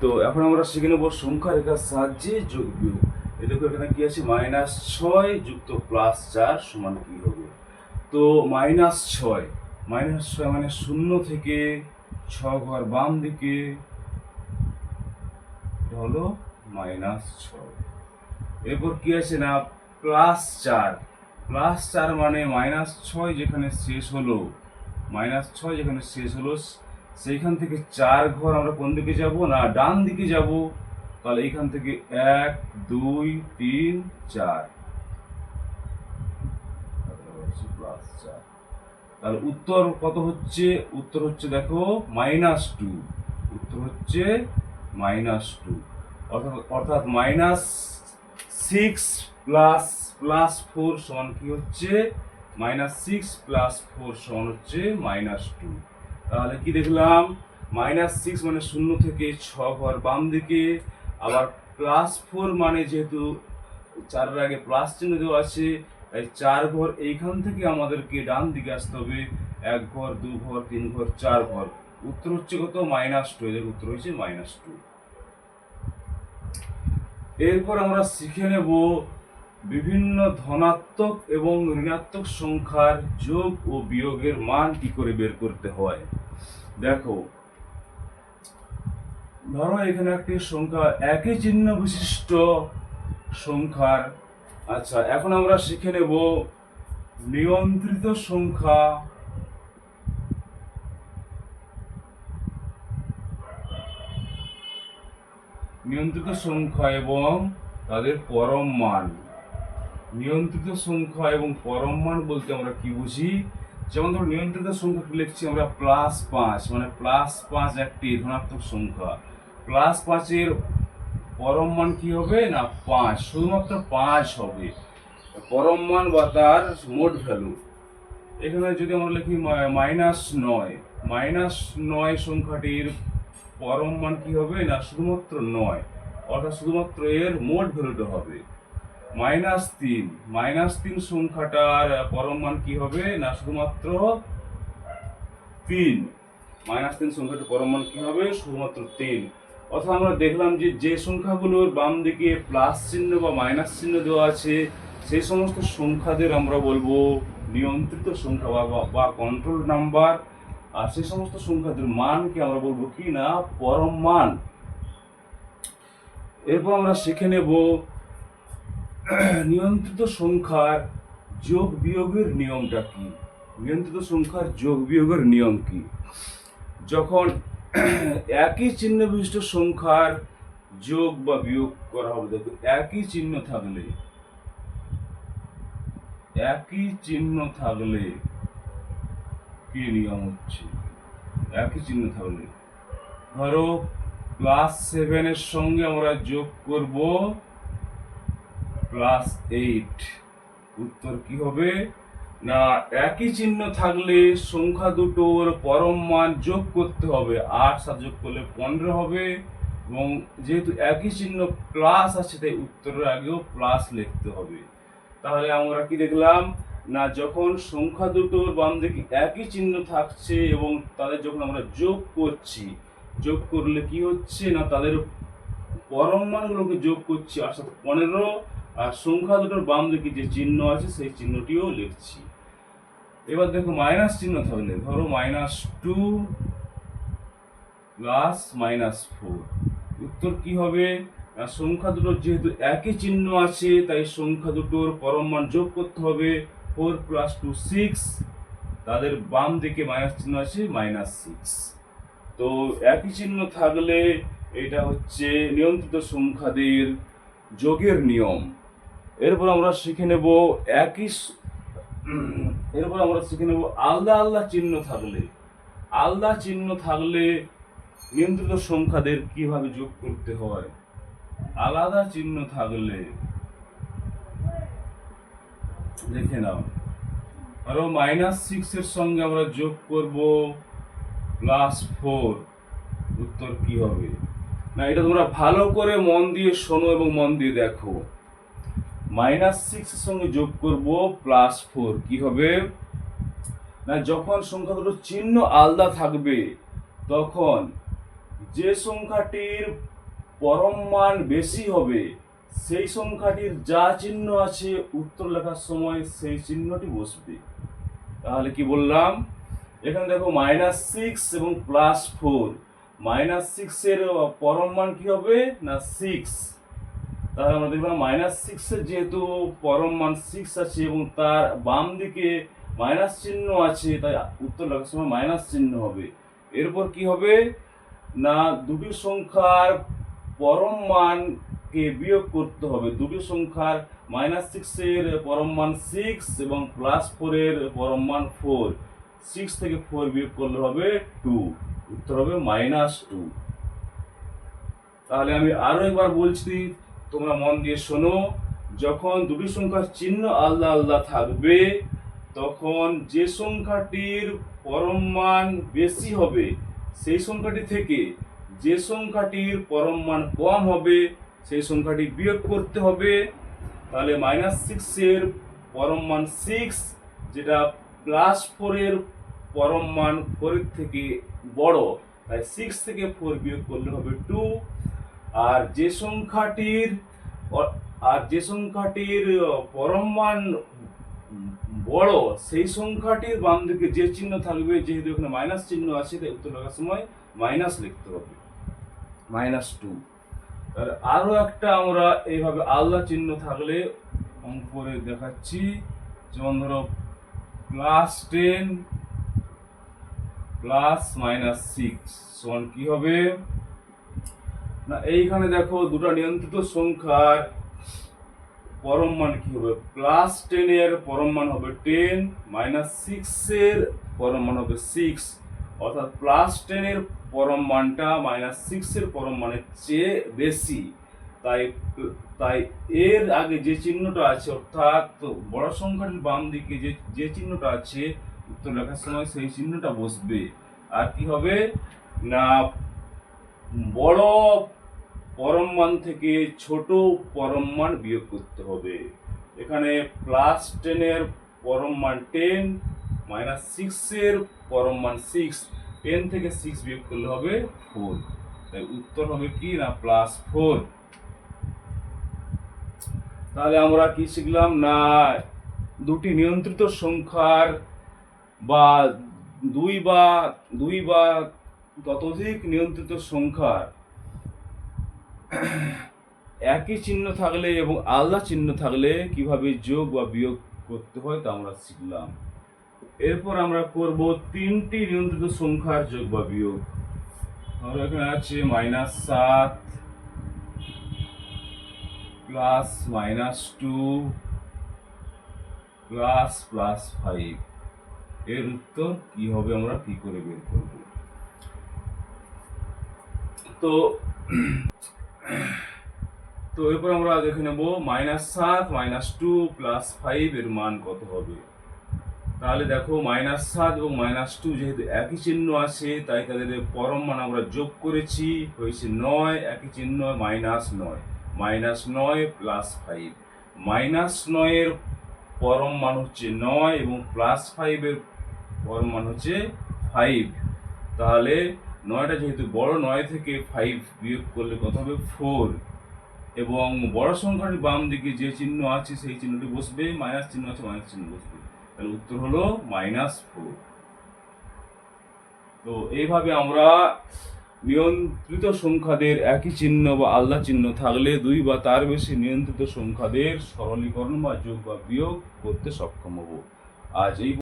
তো এখন আমরা শিখে নেব সংখ্যা রেখার সাহায্যে যোগ বিয়োগ। এই দেখো এখানে কি আছে? মাইনাস ছয় যুক্ত প্লাস চার সমান কি হবে? তো মাইনাস ছয় মাইনাস ছয় মানে শূন্য থেকে ছ ঘর বাম দিকে হলো মাইনাস ছয়। এরপর কি আছে না? প্লাস চার প্লাস চার মানে মাইনাস ছয় যেখানে শেষ হলো মাইনাস ছয় যেখানে শেষ হলো সেইখান থেকে চার ঘর আমরা কোন দিকে যাব? না, ডান দিকে যাব। তাহলে এইখান থেকে এক, দুই, তিন, চার। প্লাস চার তাহলে উত্তর কত হচ্ছে? উত্তর হচ্ছে দেখো মাইনাস টু উত্তর হচ্ছে মাইনাস টু অর্থাৎ অর্থাৎ minus six plus plus four সমান কি হচ্ছে? মাইনাস সিক্স প্লাস ফোর সমান হচ্ছে মাইনাস টু তাহলে কি দেখলাম? মাইনাস সিক্স মানে শূন্য থেকে ছ ঘর বাম দিকে। আবার প্লাস ফোর মানে যেহেতু চারের আগে প্লাস চিহ্ন দেওয়া আছে, তাই চার ঘর এইখান থেকে আমাদেরকে ডান দিকে আসতে হবে। এক ঘর, দু ঘর, তিন ঘর, চার ঘর। উত্তর হচ্ছে কত? মাইনাস টু এদের উত্তর হচ্ছে মাইনাস টু এরপর আমরা শিখে নেব বিভিন্ন ধনাত্মক এবং ঋণাত্মক সংখ্যার যোগ ও বিয়োগের মান কি করে বের করতে হয়। দেখো, ধরো এখানে একটি সংখ্যা, একই চিহ্ন বিশিষ্ট সংখ্যার আচ্ছা এখন আমরা শিখে নেব নিয়ন্ত্রিত সংখ্যা নিয়ন্ত্রিত সংখ্যা এবং তাদের পরম মান। নিয়ন্ত্রিত সংখ্যা এবং পরম মান বলতে আমরা কি বুঝি? যেমন ধরো নিয়ন্ত্রিত সংখ্যাকে লিখছি আমরা প্লাস পাঁচ মানে প্লাস পাঁচ একটি ধনাত্মক সংখ্যা। প্লাস পাঁচের পরম মান কি হবে না পাঁচ? শুধুমাত্র পাঁচ হবে। পরম মান বা তার মোট ভ্যালু এখানে যদি আমরা লিখি মাইনাস নয় মাইনাস নয় সংখ্যাটির পরম মান কি হবে না শুধুমাত্র নয়, অর্থাৎ শুধুমাত্র এর মোট ভ্যালুটা হবে। মাইনাস তিন। মাইনাস তিন সংখ্যাটার পরম মান কি হবে? না, শুধুমাত্র তিন। মাইনাস তিন সংখ্যাটার পরম মান কি হবে? শুধুমাত্র তিন। অর্থাৎ আমরা দেখলাম যে যে সংখ্যাগুলোর বাম দিকে প্লাস চিহ্ন বা মাইনাস চিহ্ন দেওয়া আছে, সেই সমস্ত সংখ্যাদের আমরা বলব নিয়ন্ত্রিত সংখ্যা বা বা কন্ট্রোল নাম্বার আর সেই সমস্ত সংখ্যাদের মানকে আমরা বলব কি না? পরম মান। এরপর আমরা শিখে নেব নিয়ন্ত্রিত সংখ্যার যোগ বিয়োগের নিয়মটা কি? নিয়ন্ত্রিত সংখ্যার যোগ বিয়োগের নিয়ম কি? যখন একই চিহ্ন বিশিষ্ট সংখ্যার যোগ বা বিয়োগ করা হবে দেখো একই চিহ্ন থাকলে, একই চিহ্ন থাকলে কি নিয়ম হচ্ছে? একই চিহ্ন থাকলে। ধরো ক্লাস সেভেনের সঙ্গে আমরা যোগ করব প্লাস এইট উত্তর কি হবে? না, একই চিহ্ন থাকলে সংখ্যা দুটোর পরম মান যোগ করতে হবে। আট সাত যোগ করলে পনেরো হবে। এবং যেহেতু একই চিহ্ন প্লাস আছে, তাই উত্তরের আগেও প্লাস লিখতে হবে। তাহলে আমরা কি দেখলাম? না, যখন সংখ্যা দুটোর বাম দিকে একই চিহ্ন থাকছে এবং তাদের যখন আমরা যোগ করছি, যোগ করলে কি হচ্ছে? না, তাদের পরম মানগুলোকে যোগ করছি, অর্থাৎ পনেরো। আর সংখ্যা দুটোর বাম দিকে যে চিহ্ন আছে, সেই চিহ্নটিও লিখছি। এবার দেখো মাইনাস চিহ্ন থাকলে ধরো minus two plus minus four উত্তর কি হবে? সংখ্যা দুটোর যেহেতু একই চিহ্ন আছে, তাই সংখ্যা দুটোর পরম মান যোগ করতে হবে। ফোর প্লাস টু সিক্স তাদের বাম দিকে মাইনাস চিহ্ন আছে মাইনাস সিক্স তো একই চিহ্ন থাকলে এটা হচ্ছে নিয়ন্ত্রিত সংখ্যাদের যোগের নিয়ম। এরপর আমরা শিখে নেব একই এরপর আমরা শিখে নেব আলাদা আলাদা চিহ্ন থাকলে। আলাদা চিহ্ন থাকলে নিয়ন্ত্রিত সংখ্যাদের কীভাবে যোগ করতে হয়? আলাদা চিহ্ন থাকলে দেখে নাও। আরও মাইনাস সিক্স এর সঙ্গে আমরা যোগ করব প্লাস ফোর উত্তর কি হবে? না, এটা তোমরা ভালো করে মন দিয়ে শোনো এবং মন দিয়ে দেখো। মাইনাস সিক্স এর সঙ্গে যোগ করব প্লাস ফোর, কি হবে? না, যখন সংখ্যা দুটো চিহ্ন আলাদা থাকবে, তখন যে সংখ্যাটির পরম মান বেশি হবে, সেই সংখ্যাটির যা চিহ্ন আছে, উত্তর লেখার সময় সেই চিহ্নটি বসবে। তাহলে কি বললাম? এখানে দেখো মাইনাস সিক্স এবং প্লাস ফোর। মাইনাস সিক্সের পরম মান কি হবে? না, সিক্স। তাহলে আমরা দেখলাম মাইনাস সিক্সের যেহেতু পরম মান সিক্স আছে এবং তার বাম দিকে মাইনাস চিহ্ন আছে, তাই উত্তর লেখার সময় মাইনাস চিহ্ন হবে। এরপর কি হবে? না, দুটি সংখ্যার পরম মানকে বিয়োগ করতে হবে। দুটি সংখ্যার মাইনাস সিক্সের পরম মান সিক্স এবং প্লাস ফোরের পরম মান ফোর সিক্স থেকে ফোর বিয়োগ করলে হবে টু উত্তর হবে মাইনাস টু তাহলে আমি আরও একবার বলছি তোমরা মন দিয়ে শোনো, যখন দুটি সংখ্যার চিহ্ন আলাদা আলাদা থাকবে, তখন যে সংখ্যাটির পরম মান বেশি হবে, সেই সংখ্যাটি থেকে যে সংখ্যাটির পরম মান কম হবে, সেই সংখ্যাটি বিয়োগ করতে হবে। তাহলে মাইনাস সিক্সের পরম মান সিক্স যেটা প্লাস ফোরের পরম মান ফোরের থেকে বড়, তাই সিক্স থেকে ফোর বিয়োগ করলে হবে টু আর যে সংখ্যাটির, আর যে সংখ্যাটির পরম মান বড়, সেই সংখ্যাটির বাম দিকে যে চিহ্ন থাকবে, যেহেতু এখানে মাইনাস চিহ্ন আছে, তাই উত্তর লেখার সময় মাইনাস লিখতে হবে। Minus two. তাহলে আরও একটা আমরা এইভাবে আলাদা চিহ্ন থাকলে অঙ্করে দেখাচ্ছি, যেমন ধরো plus ten plus minus six সমান কি হবে? না, এইখানে দেখো দুটো নিয়ন্ত্রিত সংখ্যার পরম মান কি হবে? প্লাস টেনের পরম মান হবে টেন মাইনাস সিক্সের পরম মান হবে সিক্স অর্থাৎ প্লাস টেনের পরম মানটা মাইনাস সিক্সের পরম মানের চেয়ে বেশি। তাই তাই এর আগে যে চিহ্নটা আছে, অর্থাৎ বড় সংখ্যাটির বাম দিকে যে যে চিহ্নটা আছে, উত্তর লেখার সময় সেই চিহ্নটা বসবে। আর কি হবে? না, বড় পরম মান থেকে ছোট পরম মান বিয়োগ করতে হবে। এখানে প্লাস টেনের পরম মান টেন মাইনাস সিক্সের পরম মান সিক্স টেন থেকে সিক্স বিয়োগ করলে হবে ফোর তাই উত্তর হবে কি না প্লাস ফোর তাহলে আমরা কি শিখলাম? না, দুটি নিয়ন্ত্রিত সংখ্যার বা দুই বা দুই বা ততোধিক নিয়ন্ত্রিত সংখ্যার একই চিহ্ন থাকলে এবং আলাদা চিহ্ন থাকলে কীভাবে যোগ বা বিয়োগ করতে হয় তা আমরা শিখলাম। এরপর আমরা করব তিনটি নিয়ন্ত্রিত সংখ্যার যোগ বা বিয়োগ। আমরা এখানে আছে মাইনাস সাত plus minus two plus plus five এর উত্তর কি হবে আমরা কি করে বের করব? তো তো এরপর আমরা দেখে নেব মাইনাস সাত মাইনাস টু প্লাস ফাইভ এর মান কত হবে? তাহলে দেখো মাইনাস সাত এবং মাইনাস টু যেহেতু একই চিহ্ন আছে, তাই তাদের পরম মান আমরা যোগ করেছি, হয়েছে নয়, একই চিহ্ন মাইনাস নয়। মাইনাস নয় প্লাস ফাইভ মাইনাস নয়ের পরম মান হচ্ছে নয় এবং প্লাস ফাইভের পরম মান হচ্ছে ফাইভ তাহলে নয়টা যেহেতু, বড় নয় থেকে ফাইভ বিয়োগ করলে কত হবে? ফোর এবং বড় সংখ্যাটি বাম দিকে যে চিহ্ন আছে, সেই চিহ্নটি বসবে মাইনাস চিহ্ন আছে মাইনাস চিহ্ন বসবে। তাহলে উত্তর হলো মাইনাস ফোর তো এইভাবে আমরা নিয়ন্ত্রিত সংখ্যাদের একই চিহ্ন বা আলাদা চিহ্ন থাকলে দুই বা তার বেশি নিয়ন্ত্রিত সংখ্যাদের সরলীকরণ বা যোগ বা বিয়োগ করতে সক্ষম হব। আজ এই